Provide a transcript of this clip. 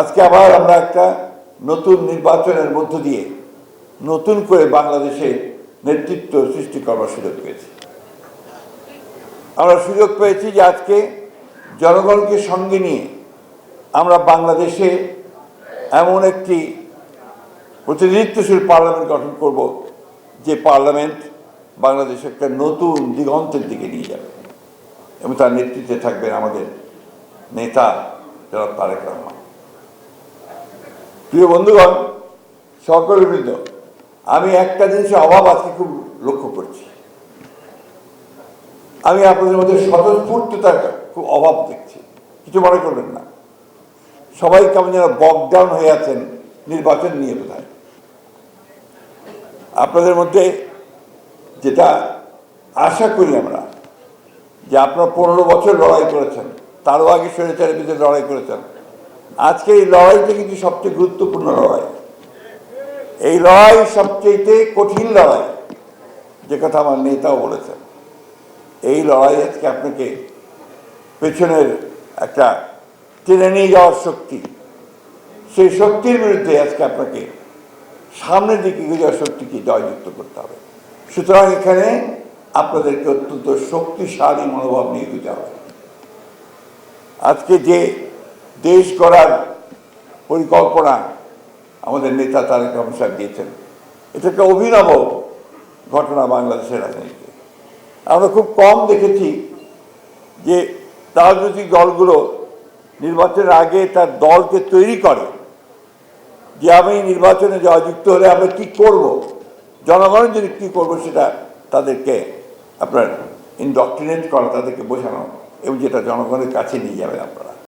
আজকে আবার আমরা একটা নতুন নির্বাচনের মধ্য দিয়ে নতুন করে বাংলাদেশে নেতৃত্ব সৃষ্টি করবার সুযোগ পেয়েছি। আমরা সুযোগ পেয়েছি যে আজকে জনগণকে সঙ্গে নিয়ে আমরা বাংলাদেশে এমন একটি প্রতিনিধিত্বশীল পার্লামেন্ট গঠন করব, যে পার্লামেন্ট বাংলাদেশ একটা নতুন দিগন্তের দিকে নিয়ে যাবে। এবং তার নেতৃত্বে থাকবেন আমাদের নেতা জনাব তারেক রহমান। প্রিয় বন্ধুগণ সকলবৃন্দ আমি একটা জিনিসের অভাব আজকে খুব লক্ষ্য করছি। আমি আপনাদের মধ্যে স্বতঃস্ফূর্ততার খুব অভাব দেখছি। কিছু মনে করবেন না। সবাই কেমন যেন বকডাউন হয়ে আছেন, নির্বাচন নিয়ে বোধ আপনাদের মধ্যে যেটা আশা করি আমরা, যে আপনারা পনেরো বছর লড়াই করেছেন, তারও আগে স্বৈরাচারের বিরুদ্ধে লড়াই করেছেন আজকে এই লড়াইটা কিন্তু সবচেয়ে গুরুত্বপূর্ণ লড়াই, এই লড়াই সবচেয়ে কঠিন লড়াই, যে কথা আমার নেতাও বলেছেন, এই লড়াই আজকে আপনাকে পেছনের একটা টেনে নিয়ে যাওয়ার শক্তি, সেই শক্তির বিরুদ্ধে আজকে আপনাকে সামনের দিকে এগিয়ে যাওয়ার শক্তিকে জয়যুক্ত করতে হবে। সুতরাং এখানে আপনাদেরকে অত্যন্ত শক্তিশালী মনোভাব নিয়ে এগিয়ে হবে। আজকে যে দেশ গড়ার পরিকল্পনা আমাদের নেতা তারেক রহমান সাহেব দিয়েছেন। এটা একটা অভিনব ঘটনা বাংলাদেশের রাজনীতিতে। আমরা খুব কম দেখেছি যে রাজনৈতিক দলগুলো নির্বাচনের আগে তার দলকে তৈরি করে যে আমি নির্বাচনে জয়যুক্ত হলে আমরা কি করব জনগণের জন্য কী করব সেটা তাদেরকে আপনার ইনডক্ট্রিনেট করা, তাদেরকে বোঝানো এবং যেটা জনগণের কাছে নিয়ে যাবে আপনারা।